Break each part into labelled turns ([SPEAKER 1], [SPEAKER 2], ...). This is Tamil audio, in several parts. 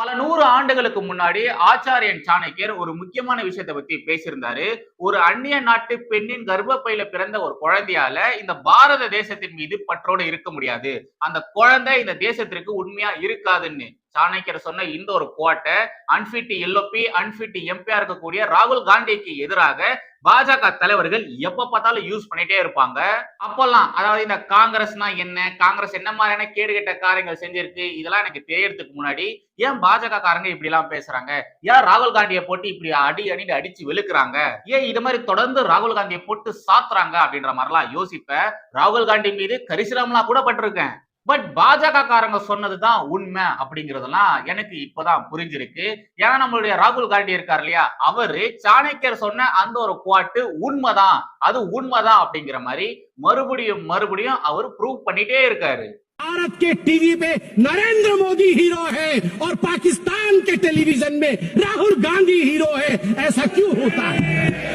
[SPEAKER 1] பல நூறு ஆண்டுகளுக்கு முன்னாடி ஆச்சாரியன் சாணக்கியர் ஒரு முக்கியமான விஷயத்தை பத்தி பேசியிருந்தாரு. ஒரு அந்நிய நாட்டு பெண்ணின் கர்ப்பப்பையில பிறந்த ஒரு குழந்தையால இந்த பாரத தேசத்தின் மீது பற்றோடு இருக்க முடியாது. அந்த குழந்தை இந்த தேசத்திற்கு உண்மையா இருக்காதுன்னு. சாணக்கியர் சொன்ன இந்த ஒரு கோட்டை அன்பிட் எல்ஓபி அன்பிட் எம்பியா இருக்கக்கூடிய ராகுல் காந்திக்கு எதிராக பாஜக தலைவர்கள் எப்ப பார்த்தாலும் யூஸ் பண்ணிட்டே இருப்பாங்க. அப்பெல்லாம் அதாவது இந்த காங்கிரஸ்னா என்ன? காங்கிரஸ் என்ன மாதிரியான கேடுகெட்ட காரியங்கள் செஞ்சிருக்கு? இதெல்லாம் எனக்கு தெரியறதுக்கு முன்னாடி ஏன் பாஜக காரங்க இப்படி எல்லாம் பேசுறாங்க? ஏன் ராகுல் காந்தியை போட்டு இப்படி அடி அடின்னு அடிச்சு வெளுக்குறாங்க? ஏன் இது மாதிரி தொடர்ந்து ராகுல் காந்தியை போட்டு சாத்துறாங்க? அப்படின்ற மாதிரிலாம் யோசிப்பேன் ராகுல் காந்தி மீது கரிசிரம்லாம் கூட பட்டிருக்கேன். பட் பாஜக காரங்க சொன்னதுதான் உண்மை அப்படிங்கறதெல்லாம் எனக்கு இப்பதான் புரிஞ்சிருக்கு ஏன்னா நம்மளுடைய ராகுல் காந்தி இருக்கார் இல்லையா அவரு சாணக்கியர் சொன்ன அந்த ஒரு குவாட்டு உண்மைதான் அது உண்மைதான் அப்படிங்கிற மாதிரி மறுபடியும் மறுபடியும் அவர் ப்ரூவ் பண்ணிட்டே இருக்காரு
[SPEAKER 2] भारत के टीवी पे नरेंद्र मोदी हीरो है और पाकिस्तान के टेलीविजन में राहुल गांधी हीरो है ऐसा क्यों होता है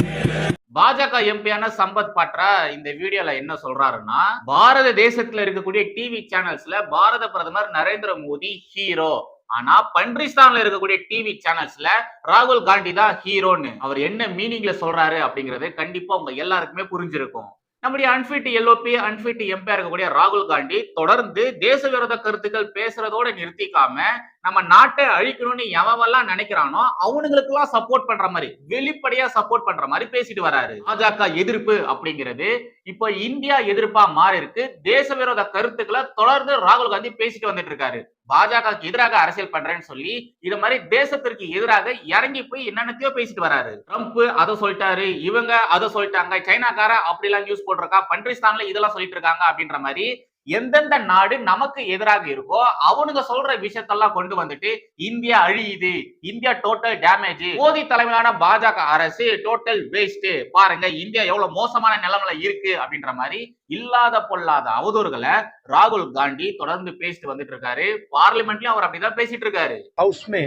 [SPEAKER 1] பாஜக எம்பியான சம்பத் பாட்ரா இந்த வீடியோல என்ன சொல்றாருன்னா பாரத தேசத்துல இருக்கக்கூடிய டிவி சேனல்ஸ்ல பாரத பிரதமர் நரேந்திர மோடி ஹீரோ ஆனா பன்றிஸ்தான்ல இருக்கக்கூடிய டிவி சேனல்ஸ்ல ராகுல் காந்தி தான் ஹீரோன்னு அவர் என்ன மீனிங்ல சொல்றாரு அப்படிங்கறது கண்டிப்பா உங்க எல்லாருக்குமே புரிஞ்சிருக்கும். நம்முடைய அன்பிட் எல்ஓபி அன்பிட் எம்பியா இருக்கக்கூடிய ராகுல் காந்தி தொடர்ந்து தேச விரோத கருத்துக்கள் பேசுறதோட நிறுத்திக்காம நம்ம நாட்டை அழிக்கணும்னு எவெல்லாம் நினைக்கிறானோ அவனுங்களுக்கு எல்லாம் சப்போர்ட் பண்ற மாதிரி வெளிப்படையா சப்போர்ட் பண்ற மாதிரி பேசிட்டு வராரு. பாஜக எதிர்ப்பு அப்படிங்கிறது இப்ப இந்தியா எதிர்ப்பா மாறி இருக்கு. தேச விரோத கருத்துக்களை தொடர்ந்து ராகுல் காந்தி பேசிட்டு வந்துட்டு இருக்காரு. பாஜகவுக்கு எதிராக அரசியல் பண்றேன்னு சொல்லி இது மாதிரி தேசத்திற்கு எதிராக இறங்கி போய் என்னென்னத்தையோ பேசிட்டு வராரு. ட்ரம்ப் அதை சொல்லிட்டாரு இவங்க அதை சொல்லிட்டாங்க சைனாக்கார அப்படி எல்லாம் நியூஸ் போட்டிருக்கா பன்றிஸ்தான்ல இதெல்லாம் சொல்லிட்டு இருக்காங்க அப்படின்ற மாதிரி எந்தெந்த நாடு நமக்கு எதிராக இருக்கோ அவனுங்க சொல்ற விஷயத்தெல்லாம் கொண்டு வந்துட்டு இந்தியா அழியுது இந்தியா டோட்டல் டேமேஜ் மோடி தலைமையிலான பாஜக அரசு டோட்டல் வேஸ்ட் பாருங்க இந்தியா எவ்வளவு மோசமான நிலைமையில இருக்கு அப்படின்ற மாதிரி இல்லாத பொல்லாத அவதூறுகளை ராகுல் காந்தி தொடர்ந்து பேசிட்டு வந்துட்டு இருக்காரு பார்லிமெண்ட்லயும் அவர் அப்படிதான் பேசிட்டு இருக்காரு
[SPEAKER 3] हाउस में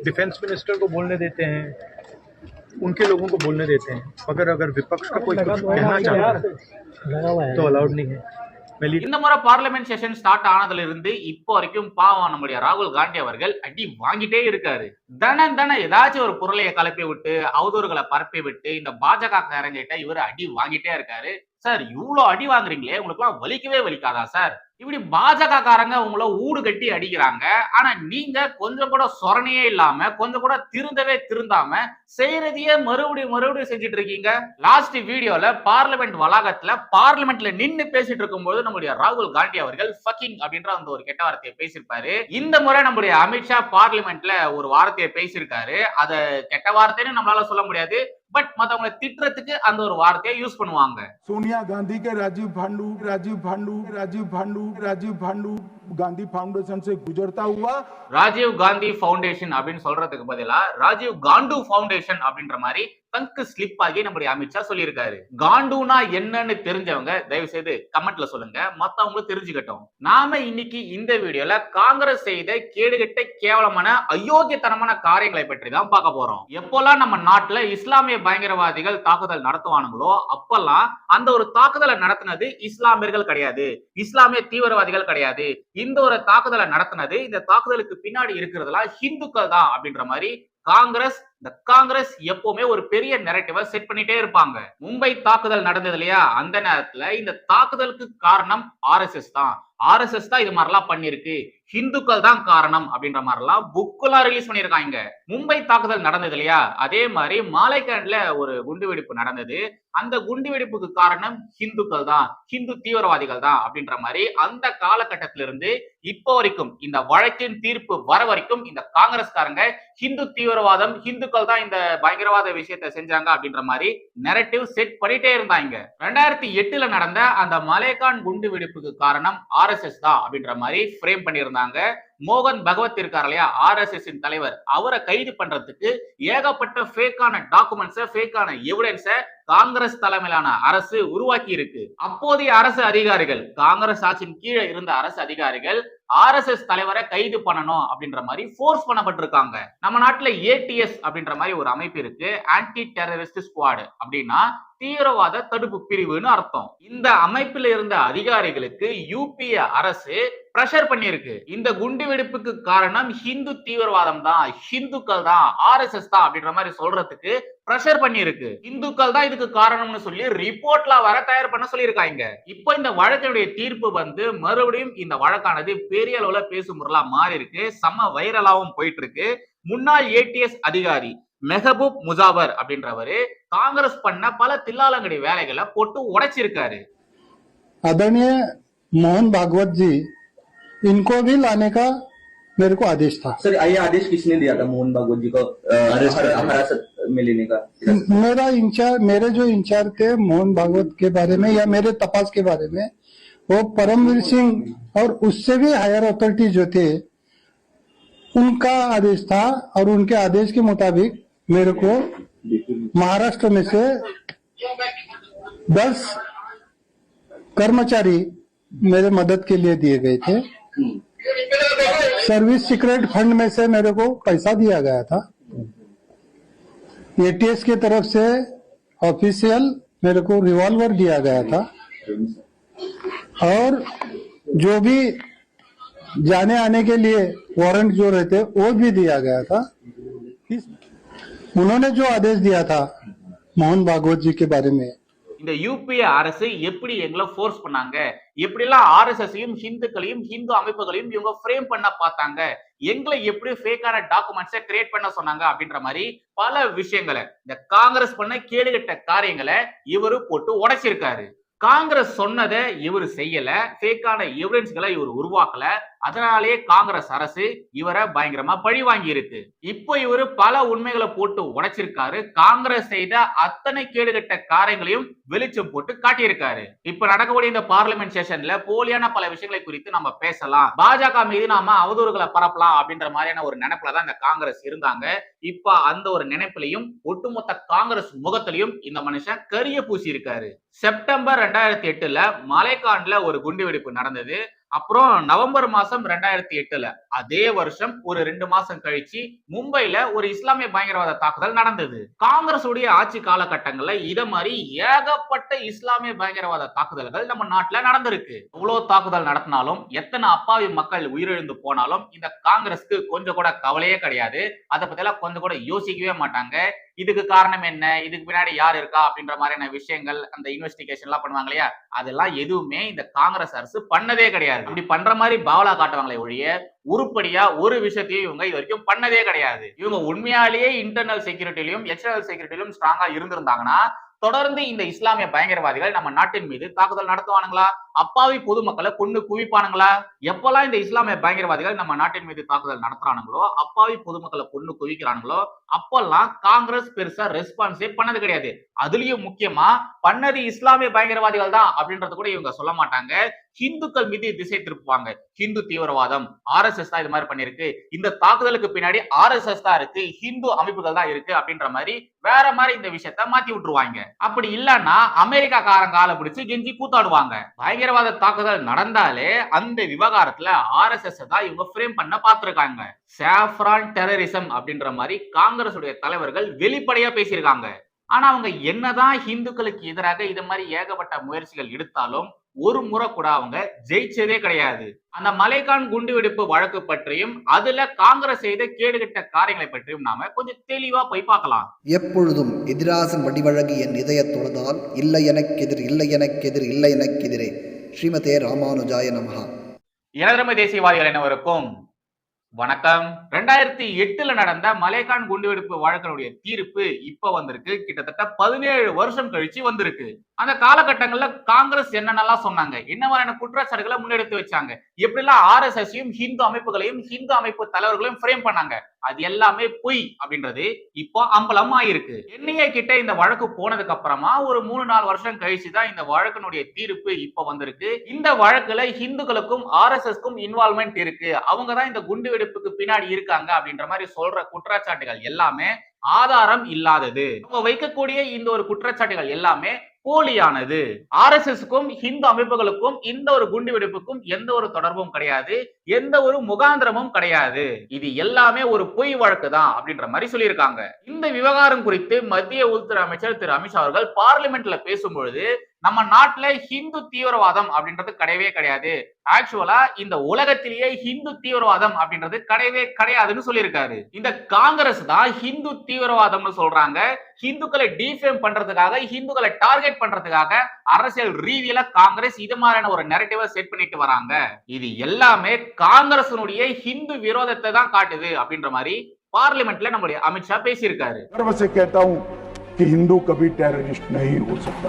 [SPEAKER 3] डिफेंस मिनिस्टर को बोलने देते हैं उनके लोगों को बोलने देते हैं मगर अगर विपक्ष का कोई कुछ कहना चाहता है तो अलाउड नहीं है मैं लीड
[SPEAKER 1] இந்த முறை பார்லிமெண்ட் செஷன் ஸ்டார்ட் ஆனதுல இருந்து இப்போ வரைக்கும் பாவம் நம்முடைய ராகுல் காந்தி அவர்கள் அடி வாங்கிட்டே இருக்காரு. தன தன ஏதாச்சும் ஒரு பொருளையை கலப்பி விட்டு அவதூறுகளை பரப்பி விட்டு இந்த பாஜக காரங்கிட்ட இவர் அடி வாங்கிட்டே இருக்காரு. சார் இவ்வளவு அடி வாங்குறீங்களே உங்களுக்கு எல்லாம் வலிக்கவே வலிக்காதா சார்? இப்படி பாஜக காரங்க உங்களை ஊடு கட்டி அடிக்கிறாங்க. ஆனா நீங்க கொஞ்சம் கூட சொரணையே இல்லாம கொஞ்சம் கூட திருந்தவே திருந்தாம செய்யறதையே மறுபடியும் மறுபடியும் செஞ்சுட்டு இருக்கீங்க. லாஸ்ட் வீடியோல பார்லிமெண்ட் வளாகத்துல பார்லிமெண்ட்ல நின்னு பேசிட்டு இருக்கும்போது நம்முடைய ராகுல் காந்தி அவர்கள் ஃபக்கிங் அப்படின்ற அந்த ஒரு கெட்ட வார்த்தையை பேசியிருப்பாரு. இந்த முறை நம்முடைய அமித்ஷா பார்லிமெண்ட்ல ஒரு வார்த்தையை பேசியிருக்காரு. அதை கெட்ட வார்த்தைன்னு நம்மளால சொல்ல முடியாது. பட் மத்தவங்களை திட்டுறதுக்கு அந்த ஒரு வார்த்தையை யூஸ் பண்ணுவாங்க.
[SPEAKER 4] சோனியா காந்திக்கு ராஜீவ் பாண்டு ராஜீவ் பாண்டு ராஜீவ் பாண்டு ராஜீவ் பாண்டு காந்தி பவுண்டேஷன் சே குஜர்தா ஹுவா
[SPEAKER 1] ராஜீவ் காந்தி பவுண்டேஷன் அப்படின்னு சொல்றதுக்கு பதிலா ராஜீவ் காண்டு பவுண்டேஷன் அப்படின்ற மாதிரி தங்க ஸ்லிப் ஆகி நம்முடைய அமித்ஷா சொல்லியிருக்காரு. காண்டுனா என்னன்னு தெரிஞ்சவங்க தயவு செய்து கமெண்ட்ல சொல்லுங்க. மத்தவங்களும் தெரிஞ்சுக்கட்டும். நாம இன்னைக்கு இந்த வீடியோல காங்கிரஸ் செய்த கேடுகட்ட கேவலமான அயோக்கியத்தனமான காரியங்களை பற்றி தான் பார்க்க போறோம். எப்போல்லாம் நம்ம நாட்டுல இஸ்லாமிய பயங்கரவாதிகள் தாக்குதல் நடத்துவானுங்களோ அப்பெல்லாம் அந்த ஒரு தாக்குதலை நடத்தினது இஸ்லாமியர்கள் கிடையாது. இஸ்லாமிய தீவிரவாதிகள் கிடையாது. இந்த ஒரு தாக்குதலை நடத்தினது இந்த தாக்குதலுக்கு பின்னாடி இருக்கிறதுலாம் ஹிந்துக்கள் தான் அப்படின்ற மாதிரி காங்கிரஸ் இந்த காங்கிரஸ் எப்பவுமே ஒரு பெரிய நெரட்டிவ செட் பண்ணிட்டே இருப்பாங்க. மும்பை தாக்குதல் நடந்தது இல்லையா? அந்த நேரத்துல இந்த தாக்குதலுக்கு காரணம் ஆர்எஸ்எஸ் தான். ஆர்எஸ்எஸ் தான் இது மாதிரிலாம் பண்ணிருக்கு ஹிந்துக்கள் தான் காரணம் அப்படின்ற மாதிரிலாம் புக்கெல்லாம் ரிலீஸ் பண்ணியிருக்காங்க. மும்பை தாக்குதல் நடந்தது இல்லையா? அதே மாதிரி மாலைக்கண்ட்ல ஒரு குண்டுவெடிப்பு நடந்தது. அந்த குண்டுவெடிப்புக்கு காரணம் ஹிந்துக்கள் தான். ஹிந்து தீவிரவாதிகள் தான் அப்படின்ற மாதிரி அந்த காலகட்டத்திலிருந்து இப்போ வரைக்கும் இந்த வழக்கின் தீர்ப்பு வர வரைக்கும் இந்த காங்கிரஸ்காரங்க ஹிந்து தீவிரவாதம் ஹிந்துக்கள் தான் இந்த பயங்கரவாத விஷயத்தை செஞ்சாங்க அப்படின்ற மாதிரி நெரட்டிவ் செட் பண்ணிட்டே இருந்தாங்க. ரெண்டாயிரத்தி எட்டுல நடந்த அந்த மலேகான் குண்டு வெடிப்புக்கு காரணம் ஆர் ஆர்எஸ்எஸ் தான் அப்படின்ற மாதிரி ஃப்ரேம் பண்ணியிருந்தாங்க. மோகன் பகவத் இருக்கார் இல்லையா? ஆர்எஸ்எஸ் தலைவர். அவரை கைது பண்றதுக்கு ஏகப்பட்ட ஃபேக்கான டாக்குமெண்ட்ஸை ஃபேக்கான எவிடன்ஸை காங்கிரஸ் தலைமையிலான அரசு உருவாக்கி இருக்கு அப்போதைய அரசு அதிகாரிகள் காங்கிரஸ் ஆட்சியின் கீழே இருந்த அரசு அதிகாரிகள் ஆர்எஸ்எஸ் தலைவரை கைது பண்ணணும் அப்படின்ற மாதிரி ஃபோர்ஸ் பண்ணப்பட்டிருக்காங்க. நம்ம நாட்டுல ஏடிஎஸ் அப்படின்ற மாதிரி ஒரு அமைப்பு இருக்கு. ஆன்டி டெரரிஸ்ட் ஸ்குவாடு அப்படின்னா தீவிரவாத தடுப்பு பிரிவுன்னு அர்த்தம். இந்த அமைப்பில் இருந்த அதிகாரிகளுக்கு யூபிஏ அரசு ப்ரெஷர் பண்ணியிருக்கு. இந்த குண்டு வெடிப்புக்கு காரணம் ஹிந்து தீவிரவாதம் தான். ஹிந்துக்கள் தான். ஆர்எஸ்எஸ் தான் அப்படின்ற மாதிரி சொல்றதுக்கு ப்ரெஷர் பண்ணியிருக்கு. இந்துக்கள் தான் இதுக்கு காரணம்னு சொல்லி ரிப்போர்ட்ல வர தயார் பண்ண சொல்லியிருக்காங்க. இப்போ இந்த வழக்கினுடைய தீர்ப்பு வந்து மறுபடியும் இந்த வழக்கானது பெரிய அளவுல பேசும் பொருளா மாறி இருக்கு செம்ம வைரலாவும் போயிட்டு இருக்கு முன்னாள் ஏடிஎஸ் அதிகாரி மெஹபூப் முசாபர் அப்படின்றவரு காங்கிரஸ் பண்ண பல தில்லாலங்கடி வேலைகளை போட்டு உடைச்சிருக்காரு.
[SPEAKER 5] அதனே மோகன் பாகவத் ஜி इनको भी लाने का मेरे को आदेश था।
[SPEAKER 6] सर ये आदेश किसने दिया था? मोहन भागवत जी को हिरासत में लेने का
[SPEAKER 5] मेरा इंचार्ज मेरे जो इंचार्ज थे मोहन भागवत के बारे में या मेरे तपास के बारे में वो परमवीर सिंह और उससे भी हायर अथॉरिटी जो थे उनका आदेश था और उनके आदेश के मुताबिक मेरे को महाराष्ट्र में से दस कर्मचारी मेरे मदद के लिए दिए गए थे। सर्विस सीक्रेट फंड में से मेरे को पैसा दिया गया था। एटीएस की तरफ़ से ऑफिशियल मेरे को रिवॉल्वर दिया गया था। और जो भी जाने आने के लिए वारंट जो रहते, वो भी दिया गया था। उन्होंने जो आदेश दिया था, मोहन भागवत जी के बारे में
[SPEAKER 1] இந்த யூபிஏ அரசு எப்படி எங்களை ஃபோர்ஸ் பண்ணாங்க? எப்படிலாம் ஆர்எஸ்எஸ்ஸையும் ஹிந்துக்களையும் ஹிந்து அமைப்புகளையும் இவங்க ஃப்ரேம் பண்ண பார்த்தாங்க? எங்களை எப்படி ஃபேக்கான டாக்குமெண்ட்ஸை கிரியேட் பண்ண சொன்னாங்க அப்படின்ற மாதிரி பல விஷயங்களை இந்த காங்கிரஸ் பண்ண கேடுகட்ட காரியங்களை இவரு போட்டு உடைச்சிருக்காரு. காங்கிரஸ் சொன்னதை இவர் செய்யல. ஃபேக்கான எவிடன்ஸ்களை இவர் உருவாக்கல. அதனாலேயே காங்கிரஸ் அரசு இவரை பயங்கரமா பழி வாங்கி இருக்கு இப்போ இவரு பல உண்மைகளை போட்டு உடைச்சிருக்காரு. காங்கிரஸ் செய்த அத்தனை கேடுகட்ட காரியங்களையும் வெளிச்சம் போட்டு காட்டியிருக்காரு. இப்ப நடக்கக்கூடிய இந்த பார்லிமெண்ட் செஷன்ல போலியான பல விஷயங்களை குறித்து நம்ம பேசலாம். பாஜக மீது நாம அவதூறுகளை பரப்பலாம் அப்படின்ற மாதிரியான ஒரு நினைப்புல தான் இந்த காங்கிரஸ் இருந்தாங்க. இப்ப அந்த ஒரு நினைப்பிலையும் ஒட்டுமொத்த காங்கிரஸ் முகத்திலையும் இந்த மனுஷன் கரிய பூசி இருக்காரு செப்டம்பர் ரெண்டாயிரத்தி எட்டுல மலைக்காண்ட்ல ஒரு குண்டு வெடிப்பு நடந்தது. அப்புறம் நவம்பர் மாசம் ரெண்டாயிரத்தி எட்டுல அதே வருஷம் ஒரு ரெண்டு மாசம் கழிச்சு மும்பைல ஒரு இஸ்லாமிய பயங்கரவாத தாக்குதல் நடந்தது. காங்கிரஸ் உடைய ஆட்சி காலகட்டங்கள்ல இத மாதிரி ஏகப்பட்ட இஸ்லாமிய பயங்கரவாத தாக்குதல்கள் நம்ம நாட்டுல நடந்திருக்கு. இவ்வளவு தாக்குதல் நடத்தினாலும் எத்தனை அப்பாவி மக்கள் உயிரிழந்து போனாலும் இந்த காங்கிரஸ்க்கு கொஞ்சம் கூட கவலையே கிடையாது. அதை பத்தி எல்லாம் கொஞ்சம் கூட யோசிக்கவே மாட்டாங்க. இதுக்கு காரணம் என்ன? இதுக்கு பின்னாடி யார் இருக்கா? அப்படின்ற மாதிரியான விஷயங்கள் அந்த இன்வெஸ்டிகேஷன் எல்லாம் பண்ணுவாங்க இல்லையா? அதெல்லாம் எதுவுமே இந்த காங்கிரஸ் அரசு பண்ணதே கிடையாது. இப்படி பண்ற மாதிரி பாவலா காட்டுவாங்களே ஒழிய உருப்படியா ஒரு விஷயத்தையும் இவங்க இது வரைக்கும் பண்ணதே கிடையாது. இவங்க உண்மையாலேயே இன்டர்னல் செக்யூரிட்டிலையும் எக்ஸ்டர்னல் செக்யூரிட்டிலும் ஸ்ட்ராங்கா இருந்திருந்தாங்கன்னா தொடர்ந்து இந்த இஸ்லாமிய பயங்கரவாதிகள் நம்ம நாட்டின் மீது தாக்குதல் நடத்துவானுங்களா? அப்பாவி பொதுமக்களை கொண்டு குவிப்பானுங்களா? எப்பெல்லாம் இந்த இஸ்லாமிய பயங்கரவாதிகள் நம்ம நாட்டின் மீது தாக்குதல் நடத்துறானுங்களோ அப்பாவி பொதுமக்களை கொண்டு குவிக்கிறானுங்களோ அப்பெல்லாம் காங்கிரஸ் பெருசா ரெஸ்பான்ஸே பண்ணது கிடையாது. அதுலயும் முக்கியமா பண்ணது இஸ்லாமிய பயங்கரவாதிகள் தான் அப்படின்றது கூட இவங்க சொல்ல மாட்டாங்க. ஹிந்துக்கள் மீது திசை திருப்புவாங்க. ஹிந்து தீவிரவாதம் ஆர்எஸ்எஸ் தான் இது மாதிரி பண்ணிருக்கு இந்த தாக்குதலுக்கு பின்னாடி ஆர்எஸ்எஸ் தான் இருக்கு ஹிந்து அமைப்புகள் தான் இருக்கு அப்படின்ற மாதிரி வேற மாதிரி இந்த விஷயத்த மாத்தி விட்டுருவாங்க. அப்படி இல்லைன்னா அமெரிக்கா காரங்க ஆளை பிடிச்சு கெஞ்சி கூத்தாடுவாங்க. பயங்கரவாத தாக்குதல் நடந்தாலே அந்த விவகாரத்துல ஆர்எஸ்எஸ் தான் இவங்க ஃப்ரேம் பண்ண பார்த்திருக்காங்க. சாஃப்ரான் டெரரிசம் அப்படின்ற மாதிரி காங்கிரஸ் உடைய தலைவர்கள் வெளிப்படையா பேசியிருக்காங்க. ஆனா அவங்க என்னதான் ஹிந்துக்களுக்கு எதிராக இது மாதிரி ஏகப்பட்ட முயற்சிகள் எடுத்தாலும் ஒரு முறை கூட அவங்க ஜெயிச்சதே கிடையாது. அந்த மலைக்கான் குண்டு வெடிப்பு வழக்கு பற்றியும் அதுல காங்கிரஸ் செய்த கேடுகட்ட காரியங்களை பற்றியும் நாம கொஞ்சம் தெளிவா போய் பார்க்கலாம்.
[SPEAKER 7] எப்பொழுதும் எதிராசன் வடிவழகு என் இதயத் தொழுதால் இல்லை எனக்கெதிர் இல்லை எனக்கெதிர் இல்லை எனக்கெதிரே. ஸ்ரீமதே ராமானுஜாய நமஹா.
[SPEAKER 1] இனதர்ம தேசியவாதிகள் அனைவருக்கும் வணக்கம். ரெண்டாயிரத்தி எட்டுல நடந்த மலைகான் குண்டுவெடிப்பு வழக்கினுடைய தீர்ப்பு இப்ப வந்திருக்கு. கிட்டத்தட்ட பதினேழு வருஷம் கழிச்சு வந்திருக்கு. அந்த காலகட்டங்கள்ல காங்கிரஸ் என்னென்னலாம் சொன்னாங்க? என்ன மாதிரியான குற்றச்சாட்டுகளை முன்னெடுத்து வச்சாங்க? எப்படிலாம் ஆர்எஸ்எஸ்ஸையும் ஹிந்து அமைப்புகளையும் ஹிந்து அமைப்பு தலைவர்களையும் ஃப்ரேம் பண்ணாங்க? அது எல்லாமே பொய் அப்படின்றது இப்போ அம்பலம் ஆயிருக்கு. என்ஐஏ கிட்ட இந்த வழக்கு போனதுக்கு அப்புறமா ஒரு மூணு நாலு வருஷம் கழிச்சு தான் இந்த வழக்கினுடைய தீர்ப்பு இப்ப வந்திருக்கு. இந்த வழக்குல ஹிந்துக்களுக்கும் ஆர்எஸ்எஸ்க்கும் இன்வால்மெண்ட் இருக்கு. அவங்க தான் இந்த குண்டு வெடிப்புக்கு பின்னாடி இருக்காங்க அப்படின்ற மாதிரி சொல்ற குற்றச்சாட்டுகள் எல்லாமே ஆதாரம் இல்லாதது. அவங்க வைக்கக்கூடிய இந்த ஒரு குற்றச்சாட்டுகள் எல்லாமே போலியானது. ஆர் எஸ் எஸ்க்கும் ஹிந்து அமைப்புகளுக்கும் இந்த ஒரு குண்டு வெடிப்புக்கும் எந்த ஒரு தொடர்பும் கிடையாது. எந்த ஒரு முகாந்திரமும் கிடையாது. இது எல்லாமே ஒரு பொய் வழக்கு தான் அப்படின்ற மாதிரி சொல்லியிருக்காங்க. இந்த விவகாரம் குறித்து மத்திய உள்துறை அமைச்சர் திரு அமித்ஷா அவர்கள் பார்லிமெண்ட்ல பேசும்பொழுது நம்ம நாட்டுல ஹிந்து தீவிரவாதம் அப்படின்றது கிடையவே கிடையாது. ஆக்சுவலா இந்த உலகத்திலேயே ஹிந்து தீவிரவாதம் அப்படின்றது கிடையவே கிடையாதுன்னு சொல்லியிருக்காரு. இந்த காங்கிரஸ் தான் ஹிந்து தீவிரவாதம்னு சொல்றாங்க. ஹிந்துக்களை டிஃபேம் பண்றதுக்காக ஹிந்துக்களை டார்கெட் பண்றதுக்காக அரசியல் ரீதியில காங்கிரஸ் இது மாதிரியான ஒரு நெரட்டிவை செட் பண்ணிட்டு வராங்க. இது எல்லாமே காங்கிரசனுடைய ஹிந்து விரோதத்தை தான் காட்டுது அப்படின்ற மாதிரி பார்லிமெண்ட்ல நம்மளுடைய அமித்ஷா பேசியிருக்காரு.
[SPEAKER 4] कि हिंदू कभी टेररिस्ट नहीं हो सकता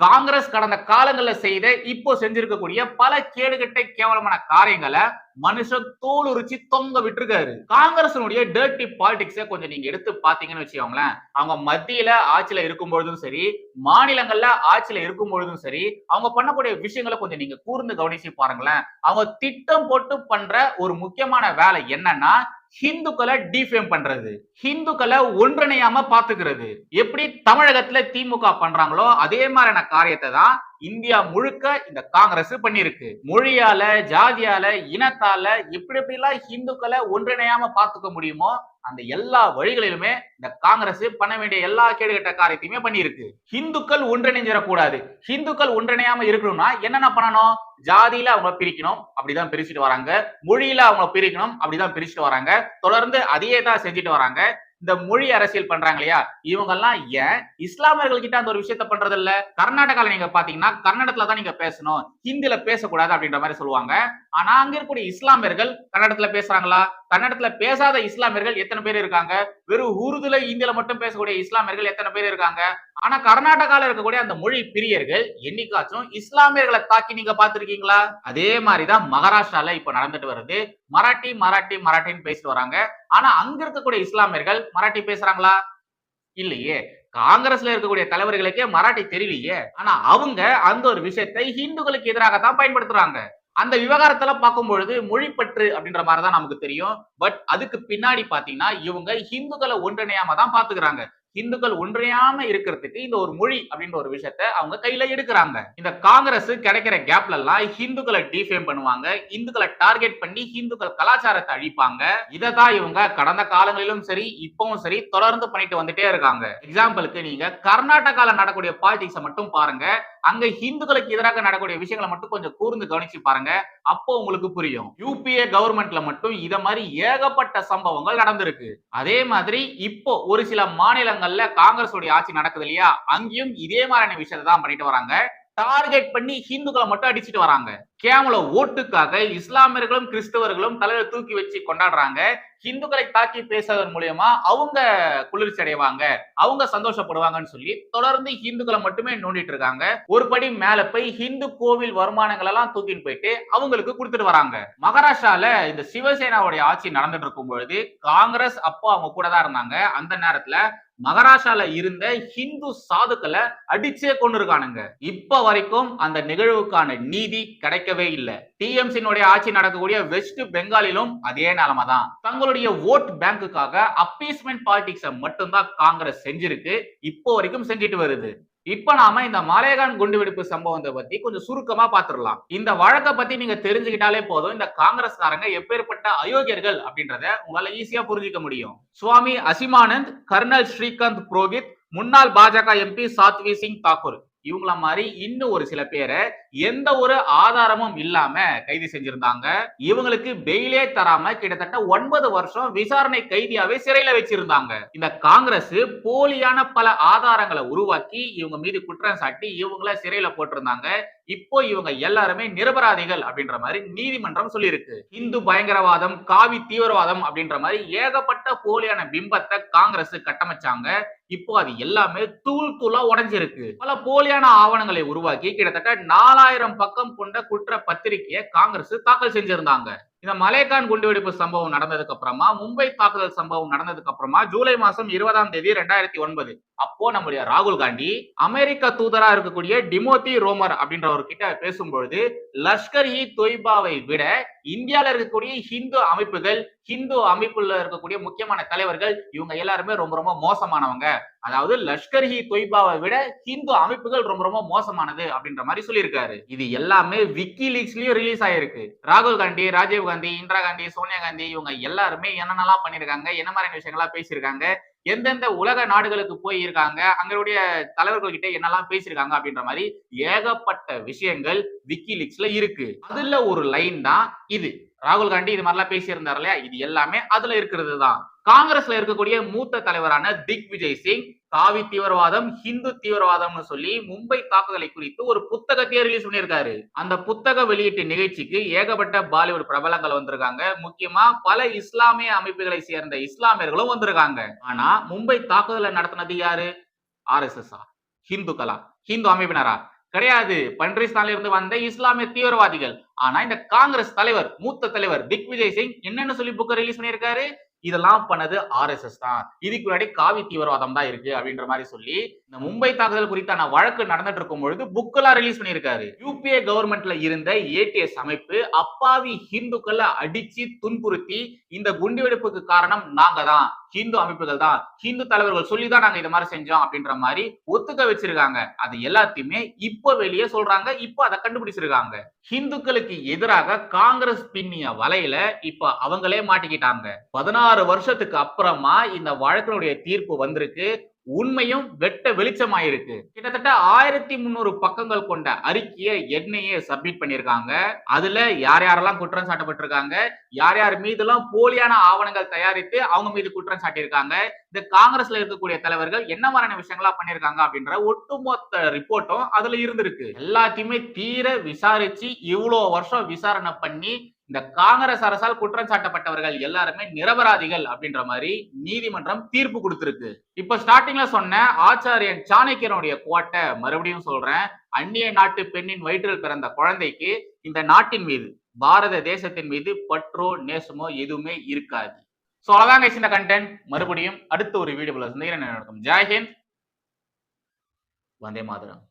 [SPEAKER 1] காங்கிரஸ் கடந்த காலங்கள்ல செய்த இப்போ செஞ்சிருக்கக்கூடிய பல கேடுகட்ட கேவலமான காரியங்களை மனுஷன் தோல் உரிச்சு தொங்க விட்டுருக்காரு காங்கிரசினுடைய டர்ட்டி பாலிடிக்ஸ கொஞ்சம் நீங்க எடுத்து பாத்தீங்கன்னு வச்சுக்கோங்களேன் அவங்க மத்தியில ஆட்சியில இருக்கும் பொழுதும் சரி மாநிலங்கள்ல ஆட்சியில இருக்கும் பொழுதும் சரி அவங்க பண்ணக்கூடிய விஷயங்களை கொஞ்சம் நீங்க கூர்ந்து கவனிச்சு பாருங்களேன் அவங்க திட்டம் போட்டு பண்ற ஒரு முக்கியமான வேலை என்னன்னா ஹிந்துக்களை டிஃபேம் பண்றது. ஹிந்துக்களை ஒன்றிணையாம பாத்துக்கிறது. எப்படி தமிழகத்துல திமுக பண்றாங்களோ அதே மாதிரியான காரியத்தை தான் இந்தியா முழுக்க இந்த காங்கிரஸ் பண்ணிருக்கு மொழியால ஜாதியால இனத்தால எப்படி எப்படிலாம் ஹிந்துக்களை ஒன்றிணையாம பாத்துக்க முடியுமோ அந்த எல்லா வழிகளிலுமே இந்த காங்கிரஸ் பண்ண வேண்டிய எல்லா கேடுகட்ட காரியத்தையுமே பண்ணியிருக்கு. ஹிந்துக்கள் ஒன்றிணைஞ்சிடக்கூடாது. ஹிந்துக்கள் ஒன்றிணையாம இருக்கணும்னா என்னென்ன பண்ணணும்? ஜாதியில அவங்க பிரிக்கணும். அப்படிதான் பிரிச்சுட்டு வராங்க. மொழியில அவங்க பிரிக்கணும். அப்படிதான் பிரிச்சுட்டு வராங்க. தொடர்ந்து அதையே தான் செஞ்சுட்டு வராங்க. இந்த மொழி அரசியல் பண்றாங்க இல்லையா? இவங்க எல்லாம் ஏன் இஸ்லாமியர்கள் கிட்ட அந்த ஒரு விஷயத்த பண்றது இல்ல கர்நாடகால நீங்க பாத்தீங்கன்னா கன்னடத்துல தான் நீங்க பேசணும். ஹிந்தில பேசக்கூடாது அப்படின்ற மாதிரி சொல்லுவாங்க. ஆனா அங்க இருக்கக்கூடிய இஸ்லாமியர்கள் கன்னடத்துல பேசுறாங்களா? கன்னடத்துல பேசாத இஸ்லாமியர்கள் எத்தனை பேர் இருக்காங்க? வெறும் உருதுல இந்தியில மட்டும் பேசக்கூடிய இஸ்லாமியர்கள் எத்தனை பேர் இருக்காங்க? ஆனா கர்நாடகால இருக்கக்கூடிய அந்த மொழி பிரியர்கள் என்னைக்காச்சும் இஸ்லாமியர்களை தாக்கி நீங்க பாத்திருக்கீங்களா அதே மாதிரிதான் மகாராஷ்டிரால இப்ப நடந்துட்டு வருது. மராட்டி மராட்டி மராட்டின்னு பேசிட்டு வராங்க. ஆனா அங்க இருக்கக்கூடிய இஸ்லாமியர்கள் மராட்டி பேசுறாங்களா? இல்லையே. காங்கிரஸ்ல இருக்கக்கூடிய தலைவர்களுக்கே மராட்டி தெரியலையே ஆனா அவங்க அந்த ஒரு விஷயத்தை ஹிந்துக்களுக்கு எதிராக தான் பயன்படுத்துறாங்க. அந்த விவகாரத்துல பார்க்கும் பொழுது மொழிப்பற்று அப்படின்ற மாதிரி தான் நமக்கு தெரியும். பட் அதுக்கு பின்னாடி பாத்தீங்கன்னா இவங்க ஹிந்துக்களை ஒன்றிணையாம தான் பாத்துக்கிறாங்க இந்துக்கள் ஒன்றையாம இருக்கிறதுக்கு இந்த ஒரு மொழி அப்படின்ற ஒரு விஷயத்த அவங்க கையில எடுக்கிறாங்க. இந்த காங்கிரஸ் கிடைக்கிற கேப்ல எல்லாம் ஹிந்துக்களை டிஃபேம் பண்ணுவாங்க. இந்துக்களை டார்கெட் பண்ணி ஹிந்துக்கள் கலாச்சாரத்தை அழிப்பாங்க. இதை தான் இவங்க கடந்த காலங்களிலும் சரி இப்பவும் சரி தொடர்ந்து பண்ணிட்டு வந்துட்டே இருக்காங்க. எக்ஸாம்பிளுக்கு நீங்க கர்நாடகால நடக்கூடிய பாலிடிக்ஸை மட்டும் பாருங்க. அங்க ஹிந்துக்களுக்கு எதிராக நடக்கக்கூடிய விஷயங்களை மட்டும் கொஞ்சம் கூர்ந்து கவனிச்சு பாருங்க. அப்போ உங்களுக்கு புரியும். யூபிஏ கவர்மெண்ட்ல மட்டும் இத மாதிரி ஏகப்பட்ட சம்பவங்கள் நடந்திருக்கு. அதே மாதிரி இப்போ ஒரு சில மாநிலங்கள்ல காங்கிரஸ் உடைய ஆட்சி நடக்குது இல்லையா? அங்கேயும் இதே மாதிரியான விஷயத்தை தான் பண்ணிட்டு வராங்க. டார்கெட் பண்ணி ஹிந்துக்களை மட்டும் அடிச்சுட்டு வராங்க. கேவல ஓட்டுக்காக இஸ்லாமியர்களும் கிறிஸ்தவர்களும் தலையில தூக்கி வச்சு கொண்டாடுறாங்க. ஹிந்துக்களை தாக்கி பேசுவதன் மூலியமா அவங்க குளிர்ச்சி அடைவாங்க அவங்க சந்தோஷப்படுவாங்கன்னு சொல்லி தொடர்ந்து ஹிந்துக்களை மட்டுமே நோண்டிட்டு இருக்காங்க. ஒரு படி மேல போய் ஹிந்து கோவில் வருமானங்கள் எல்லாம் தூக்கின்னு போயிட்டு அவங்களுக்கு கொடுத்துட்டு வராங்க. மகாராஷ்டிரால இந்த சிவசேனாவுடைய ஆட்சி நடந்துட்டு இருக்கும் பொழுது காங்கிரஸ் அப்போ அவங்க கூட தான் இருந்தாங்க. அந்த நேரத்துல மகாராஷ்டிரால இருந்த ஹிந்து சாதுக்களை அடிச்சே கொண்டு இருக்கானுங்க இப்ப வரைக்கும் அந்த நிகழ்வுக்கான நீதி கிடைக்க கிடைக்கவே இல்லை. டிஎம்சியினுடைய ஆட்சி நடக்கக்கூடிய வெஸ்ட் பெங்காலிலும் அதே நிலைமை தான் தங்களுடைய ஓட் பேங்குக்காக அப்பீஸ்மெண்ட் பாலிடிக்ஸை மட்டும்தான் காங்கிரஸ் செஞ்சிருக்கு. இப்போ வரைக்கும் செஞ்சுட்டு வருது. இப்ப நாம இந்த மலையகான் குண்டுவெடிப்பு சம்பவத்தை பத்தி கொஞ்சம் சுருக்கமா பாத்துடலாம். இந்த வழக்கை பத்தி நீங்க தெரிஞ்சுக்கிட்டாலே போதும். இந்த காங்கிரஸ்காரங்க எப்பேற்பட்ட அயோக்கியர்கள் அப்படின்றத உங்களால ஈஸியா புரிஞ்சுக்க முடியும். சுவாமி அசிமானந்த் கர்னல் ஸ்ரீகாந்த் புரோஹித் முன்னாள் பாஜக எம்பி சாத்வி சிங் தாக்கூர். இவங்கள மாதிரி இன்னும் ஒரு சில பேரை எந்த ஒரு ஆதாரமும் இல்லாம கைது செஞ்சிருந்தாங்க. இவங்களுக்கு பெயிலே தராம கிட்டத்தட்ட ஒன்பது வருஷம் விசாரணை கைதியாவே சிறையில வச்சிருந்தாங்க. இந்த காங்கிரஸ் போலியான பல ஆதாரங்களை உருவாக்கி இவங்க மீது குற்றம் சாட்டி இவங்கள சிறையில போட்டிருந்தாங்க. இப்போ இவங்க எல்லாருமே நிரபராதிகள் அப்படின்ற மாதிரி நீதிமன்றம் சொல்லியிருக்கு. இந்து பயங்கரவாதம் காவி தீவிரவாதம் அப்படின்ற மாதிரி ஏகப்பட்ட போலியான பிம்பத்தை காங்கிரஸ் கட்டமைச்சாங்க. இப்போ அது எல்லாமே தூள் தூளா உடைஞ்சிருக்கு. பல போலியான ஆவணங்களை உருவாக்கி கிட்டத்தட்ட நாலாயிரம் பக்கம் கொண்ட குற்ற பத்திரிகையை காங்கிரஸ் தாக்கல் செஞ்சிருந்தாங்க. இந்த மலேகான் குண்டுவெடிப்பு சம்பவம் நடந்ததுக்கு அப்புறமா மும்பை தாக்குதல் சம்பவம் நடந்ததுக்கு அப்புறமா ஜூலை மாசம் இருபதாம் தேதி ரெண்டாயிரத்தி ஒன்பது. அப்போ நம்முடைய ராகுல் காந்தி அமெரிக்க தூதரா இருக்கக்கூடிய டிமோத்தி ரோமர் அப்படின்றவர்கிட்ட பேசும்பொழுது லஷ்கர் இ தொய்பாவை விட இந்தியாவில் இருக்கக்கூடிய ஹிந்து அமைப்புகள் ஹிந்து அமைப்புல இருக்கக்கூடிய முக்கியமான தலைவர்கள் இவங்க எல்லாருமே ரொம்ப ரொம்ப மோசமானவங்க. அதாவது லஷ்கர் ஹி தொய்பாவை விட ஹிந்து அமைப்புகள் ரொம்ப ரொம்ப மோசமானது அப்படின்ற மாதிரி சொல்லியிருக்காரு. இது எல்லாமே விக்கி லீக்ஸ்லயும் ரிலீஸ் ஆயிருக்கு. ராகுல் காந்தி ராஜீவ் காந்தி இந்திரா காந்தி சோனியா காந்தி இவங்க எல்லாருமே என்னென்னலாம் பண்ணியிருக்காங்க என்ன மாதிரியான விஷயங்களா பேசியிருக்காங்க எந்தெந்த உலக நாடுகளுக்கு போயிருக்காங்க அங்களுடைய தலைவர்கள் கிட்ட என்னெல்லாம் பேசியிருக்காங்க அப்படின்ற மாதிரி ஏகப்பட்ட விஷயங்கள் விக்கிலீக்ஸ்ல இருக்கு. அதுல ஒரு லைன் தான் இது. ராகுல் காந்தி இது மாதிரிலாம் பேசியிருந்தார் இல்லையா? இது எல்லாமே அதுல இருக்கிறது தான் காங்கிரஸ்ல இருக்கக்கூடிய மூத்த தலைவரான திக் விஜய் சிங் காவி தீவிரவாதம் ஹிந்து தீவிரவாதம்னு சொல்லி மும்பை தாக்குதலை குறித்து ஒரு புத்தகத்தையே ரிலீஸ் பண்ணியிருக்காரு. அந்த புத்தக வெளியீட்டு நிகழ்ச்சிக்கு ஏகப்பட்ட பாலிவுட் பிரபலங்கள் வந்திருக்காங்க. முக்கியமா பல இஸ்லாமிய அமைப்புகளை சேர்ந்த இஸ்லாமியர்களும் வந்திருக்காங்க. ஆனா மும்பை தாக்குதலை நடத்தினது யாரு? ஆர் எஸ் எஸ் ஹிந்துக்களா? ஹிந்து அமைப்பினரா? கிடையாது. பன்றிஸ்தான்ல இருந்து வந்த இஸ்லாமிய தீவிரவாதிகள். ஆனா இந்த காங்கிரஸ் தலைவர் மூத்த தலைவர் திக் விஜய் சிங் என்னன்னு சொல்லி புக்கை ரிலீஸ் பண்ணியிருக்காரு? இதெல்லாம் பண்ணது ஆர்எஸ்எஸ் தான். இதுக்கு முன்னாடி காவி தீவிரவாதம் தான் இருக்கு அப்படின்ற மாதிரி சொல்லி இந்த மும்பை தாக்குதல் குறித்தான வழக்கு நடந்துட்டு இருக்கும் பொழுது புக்கெல்லாம் ரிலீஸ் பண்ணியிருக்காரு. யூபிஏ கவர்மெண்ட்ல இருந்த ஏடிஎஸ் அமைப்பு அப்பாவி ஹிந்துக்களை அடிச்சு துன்புறுத்தி இந்த குண்டுவெடிப்புக்கு காரணம் நாங்க தான் ஹிந்து அமைப்புகள் தான். ஹிந்து தலைவர்கள் சொல்லி தான் நாங்க இந்த மாதிரி செஞ்சோம் அப்படின்ற மாதிரி ஒத்துக்க வச்சிருக்காங்க. அது எல்லாத்தையுமே இப்போ வெளியே சொல்றாங்க. இப்போ அதை கண்டுபிடிச்சிருக்காங்க. ஹிந்துக்களுக்கு எதிராக காங்கிரஸ் பின்னிய வலையில இப்ப அவங்களே மாட்டிக்கிட்டாங்க. பதினாறு வருஷத்துக்கு அப்புறமா இந்த வழக்கினுடைய தீர்ப்பு வந்திருக்கு. உண்மையும் வெட்ட வெளிச்சமாயிருக்கு. கிட்டத்தட்ட ஆயிரத்தி முந்நூறு பக்கங்கள் கொண்ட அறிக்கையை என்ஐஏ சப்மிட் பண்ணியிருக்காங்க. அதுல யார் யாரெல்லாம் குற்றம் சாட்டப்பட்டிருக்காங்க யார் யார் மீதெல்லாம் போலியான ஆவணங்கள் தயாரித்து அவங்க மீது குற்றம் சாட்டியிருக்காங்க இந்த காங்கிரஸ்ல இருக்கக்கூடிய தலைவர்கள் என்ன மாதிரியான விஷயங்களா பண்ணியிருக்காங்க அப்படின்ற ஒட்டுமொத்த ரிப்போர்ட்டும் அதுல இருந்திருக்கு. எல்லாத்தையுமே தீர விசாரிச்சு இவ்வளவு வருஷம் விசாரணை பண்ணி இந்த காங்கிரஸ் அரசால் குற்றம் சாட்டப்பட்டவர்கள் எல்லாருமே நிரபராதிகள் அப்படின்ற மாதிரி நீதிமன்றம் தீர்ப்பு கொடுத்திருக்கு. இப்ப ஸ்டார்டிங்ல சொன்ன ஆச்சாரியன் சாணக்கியனுடைய கோட்டை மறுபடியும் சொல்றேன். அந்நிய நாட்டு பெண்ணின் வயிற்றில் பிறந்த குழந்தைக்கு இந்த நாட்டின் மீது பாரத தேசத்தின் மீது பற்றோ நேசமோ எதுவுமே இருக்காது. ஸோ அவ்வளோதான் இந்த கண்டென்ட் மறுபடியும் அடுத்த ஒரு வீடியோவில் சந்திக்கிறேன். நடக்கும் ஜெய்ஹிந்த் வந்தே மாதரம்.